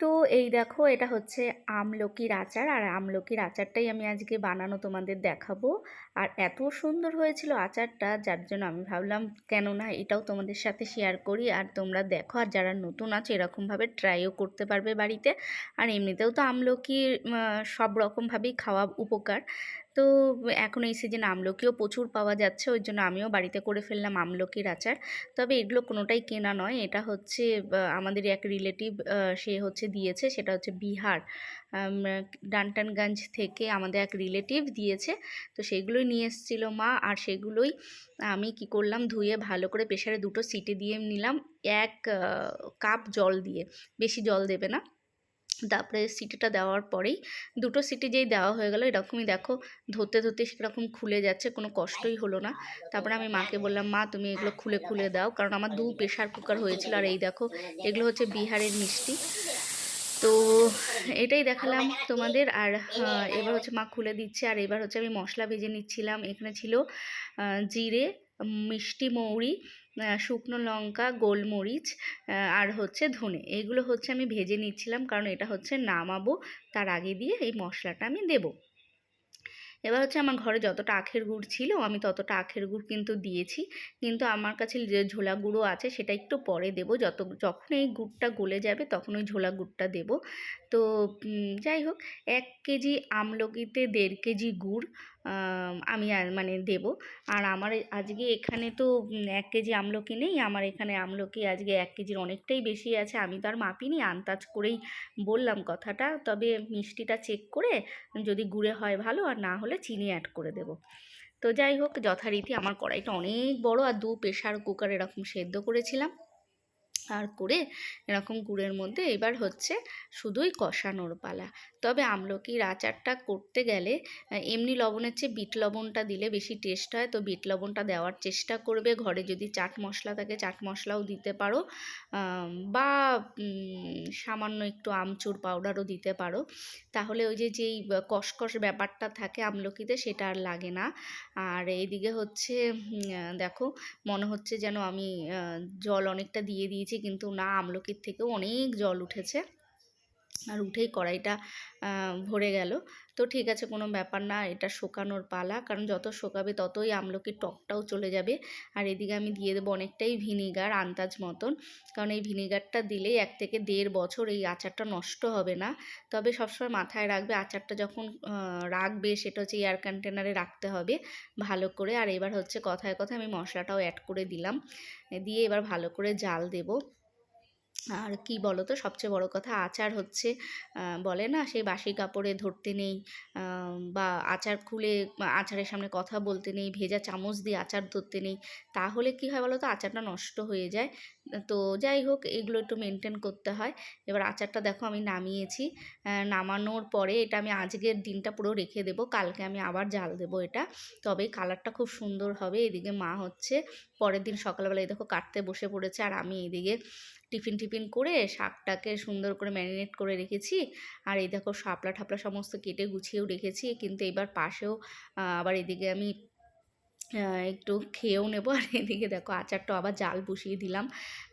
তো এই দেখো, এটা হচ্ছে আমলকির আচার। আর আমলকির আচারটাই আমি আজকে বানানো তোমাদের দেখাবো। আর এত সুন্দর হয়েছিল আচারটা, যার জন্য আমি ভাবলাম, কেন না এটাও তোমাদের সাথে শেয়ার করি। আর তোমরা দেখো, আর যারা নতুন আছে, এরকমভাবে ট্রাইও করতে পারবে বাড়িতে। আর এমনিতেও তো আমলকির সব রকমভাবেই খাওয়া উপকার। তো এখন এই সিজনে আমলকিও প্রচুর পাওয়া যাচ্ছে, ওই জন্য আমিও বাড়িতে করে ফেললাম আমলকির আচার। তবে এগুলো কোনোটাই কেনা নয়, এটা হচ্ছে আমাদের এক রিলেটিভ সে হচ্ছে দিয়েছে, সেটা হচ্ছে বিহার। ডানটানগঞ্জ থেকে আমাদের এক রিলেটিভ দিয়েছে, তো সেগুলোই নিয়ে এসেছিল মা, আর সেগুলোই আমি কি করলাম, ধুয়ে ভালো করে প্রেশারে দুটো সিটি দিয়ে নিলাম, এক কাপ জল দিয়ে, বেশি জল দেবে না। তারপরে সিটিটা দেওয়ার পরেই দুটো সিটি যেই দেওয়া হয়ে গেল, এরকমই দেখো, ধরতে ধরতে সেরকম খুলে যাচ্ছে, কোনো কষ্টই হলো না। তারপরে আমি মাকে বললাম, মা, তুমি এগুলো খুলে খুলে দাও। কারণ আমার দু প্রেশার কুকার হয়েছিল, আর এই দেখো, এগুলো হচ্ছে বিহারের মিষ্টি। তো এটাই দেখালাম তোমাদের, আর এবার হচ্ছে মা খুলে দিচ্ছে, আর এবার হচ্ছে আমি মশলা ভেজে নিচ্ছিলাম। এখানে ছিল জিরে মিষ্টি মৌরি শুকনো লঙ্কা, গোলমরিচ আর হচ্ছে ধনে। এগুলো হচ্ছে আমি ভেজে নিচ্ছিলাম কারণ এটা হচ্ছে নামাবো তার আগে দিয়ে এই মশলাটা আমি দেবো। এবার হচ্ছে আমার ঘরে যতটা আখের গুড় ছিল আমি ততটা আখের গুড় কিন্তু দিয়েছি। কিন্তু আমার কাছে যে ঝোলা গুঁড়ো আছে সেটা একটু পরে দেবো। যত, যখন এই গুড়টা গলে যাবে তখন ওই ঝোলা গুড়টা দেবো। তো যাই হোক, এক কেজি আমলকিতে দেড় কেজি গুড় আম, মানে দেব। আর আমার আজকে এখানে তো এক কেজি আমলকি নেই। আমার এখানে আমলকি আজকে এক কেজির অনেকটাই বেশি আছে। আমি তো আর মাপিনি আন্দাজ করেই বললাম কথাটা। তবে মিষ্টিটা চেক করে যদি গুড়ে হয় ভালো আর না হলে চিনি অ্যাড করে দেব। তো যাই হোক যথারীতি আমার কড়াইটা অনেক বড় আর দু প্রেশার কুকার এরকম সেদ্ধ করেছিলাম। আর করে এরকম গুড়ের মধ্যে এবার হচ্ছে শুধুই কষানোর পালা। তবে আমলকির আচারটা করতে গেলে এমনি লবণের চেয়ে বিট লবণটা দিলে বেশি টেস্ট হয়। তো বিট লবণটা দেওয়ার চেষ্টা করবে। ঘরে যদি চাট মশলা থাকে, চাট মশলাও দিতে পারো। বা সামান্য একটু আমচুর পাউডারও দিতে পারো। তাহলে ওই যে, যেই কষকষ ব্যাপারটা থাকে আমলকিতে, সেটা আর লাগে না। আর এইদিকে হচ্ছে দেখো, মনে হচ্ছে যেন আমি জল অনেকটা দিয়ে দিয়েছি। কিন্তু না আমলকির থেকেও অনেক জল উঠেছে। আর উঠেই কড়াইটা ভরে গেল। তো ঠিক আছে, কোনো ব্যাপার না, এটা শুকানোর পালা। কারণ যত শুকাবে ততই আমলকির টকটাও চলে যাবে। আর এদিকে আমি দিয়ে দেবো অনেকটাই ভিনিগার, আন্দাজ মতন। কারণ এই ভিনিগারটা দিলেই এক থেকে দেড় বছর এই আচারটা নষ্ট হবে না। তবে সবসময় মাথায় রাখবে, আচারটা যখন রাখবে সেটা হচ্ছে এয়ার কন্টেনারে রাখতে হবে ভালো করে। আর এবার হচ্ছে কথায় কথায় আমি মশলাটাও অ্যাড করে দিলাম। দিয়ে এবার ভালো করে জাল দেবো। আর কি বলো তো সবচেয়ে বড় কথা আচার হচ্ছে বলে না? সেই বাসি কাপড়ে ধরতে নেই বা আচার খুলে আচারের সামনে কথা বলতে নেই, ভেজা চামচ দিয়ে আচার ধরতে নেই। তাহলে কি হয় বলো তো আচারটা নষ্ট হয়ে যায়। তো যাই হোক, এগুলো একটু মেনটেন করতে হয়। এবার আচারটা দেখো আমি নামিয়েছি। নামানোর পরে এটা আমি আজকের দিনটা পুরো রেখে দেবো। কালকে আমি আবার জাল দেবো এটা। তবে কালারটা খুব সুন্দর হবে। এদিকে মা হচ্ছে পরের দিন সকালবেলা এই দেখো কাটতে বসে পড়েছে। আর আমি এদিকে টিফিন টিফিন করে শাকটাকে সুন্দর করে ম্যারিনেট করে রেখেছি। আর এই দেখো শাপলা ঠাপলা সমস্ত কেটে গুছিয়েও রেখেছি। কিন্তু এবার পাশেও আবার এদিকে আমি একটু খেয়েও নেব। আর এদিকে দেখো আচারটা আবার জাল বসিয়ে দিলাম।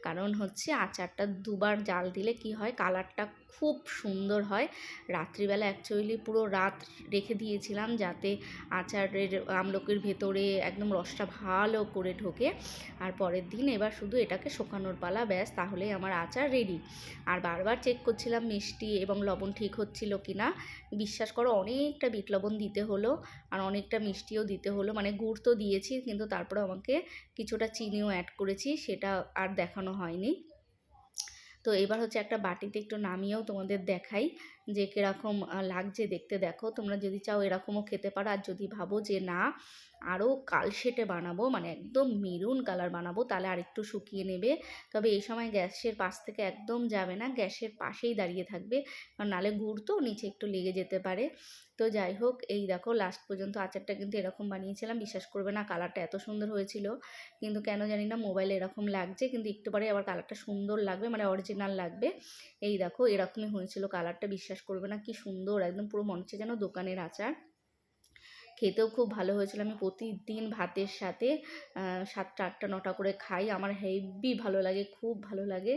কারণ হচ্ছে আচারটা দুবার জাল দিলে কি হয়, কালারটা খুব সুন্দর হয়। রাত্রিবেলা অ্যাকচুয়ালি পুরো রাত রেখে দিয়েছিলাম যাতে আচারের আমলকির ভেতরে একদম রসটা ভালো করে ঢোকে। আর পরের দিন এবার শুধু এটাকে শোকানোর পালা, ব্যাস তাহলেই আমার আচার রেডি আর বারবার চেক করছিলাম মিষ্টি এবং লবণ ঠিক হচ্ছিল কি না বিশ্বাস করো, অনেকটা বিট লবণ দিতে হলো, আর অনেকটা মিষ্টিও দিতে হলো। মানে গুড় তো দিয়েছি, কিন্তু তারপরে আমাকে কিছুটা চিনিও অ্যাড করেছি, সেটা আর দেখানো হয়নি। তো এবার হচ্ছে একটা বাটিতে একটু নামিয়েও তোমাদের দেখাই যে কীরকম লাগছে দেখতে। দেখো, তোমরা যদি চাও এরকমও খেতে পারো, আর যদি ভাবো যে না, আরও কালশেটে বানাবো মানে একদম মেরুন কালার বানাবো, তাহলে আরেকটু শুকিয়ে নেবে। তবে এই সময় গ্যাসের পাশ থেকে একদম যাবে না, গ্যাসের পাশেই দাঁড়িয়ে থাকবে, কারণ নালে গুড় তো, নিচে একটু লেগে যেতে পারে। তো যাই হোক, এই দেখো লাস্ট পর্যন্ত আচারটা কিন্তু এরকম বানিয়েছিলাম। বিশ্বাস করবে না কালারটা এত সুন্দর হয়েছিল। কিন্তু কেন জানি না মোবাইলে এরকম লাগছে, কিন্তু একটু পরে আবার কালারটা সুন্দর লাগবে মানে অরিজিনাল লাগবে। এই দেখো, এরকমই হয়েছিল কালারটা বিশ্বাস করবে না, কি সুন্দর, একদম পুরো মনে হচ্ছে যেন দোকানের আচার। খেতেও খুব ভালো হয়েছিল, আমি প্রতিদিন ভাতের সাথে সাতটা, আটটা, নটা করে খাই, আমার হেভি ভালো লাগে, খুব ভালো লাগে।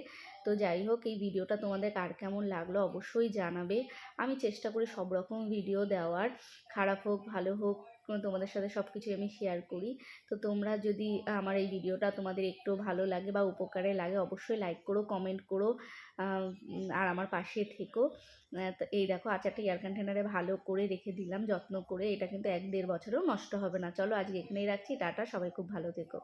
তো যাই হোক, এই ভিডিওটা তোমাদের কার কেমন লাগল অবশ্যই জানাবে। আমি চেষ্টা করি সব রকম ভিডিও দেওয়ার। খারাপ হোক, ভালো হোক তোমাদের সাথে সব কিছুই আমি শেয়ার করি। তো তোমরা যদি আমার এই ভিডিওটা তোমাদের একটু ভালো লাগে বা উপকারে লাগে, অবশ্যই লাইক করো কমেন্ট করো আর আমার পাশে থেকো। এই দেখো, আচারটা এয়ার কন্টেনারে ভালো করে রেখে দিলাম, যত্ন করে। এটা কিন্তু এক দেড় বছরেও নষ্ট হবে না। চলো আজকে এখানেই রাখছি। টাটা, সবাই খুব ভালো থেকো।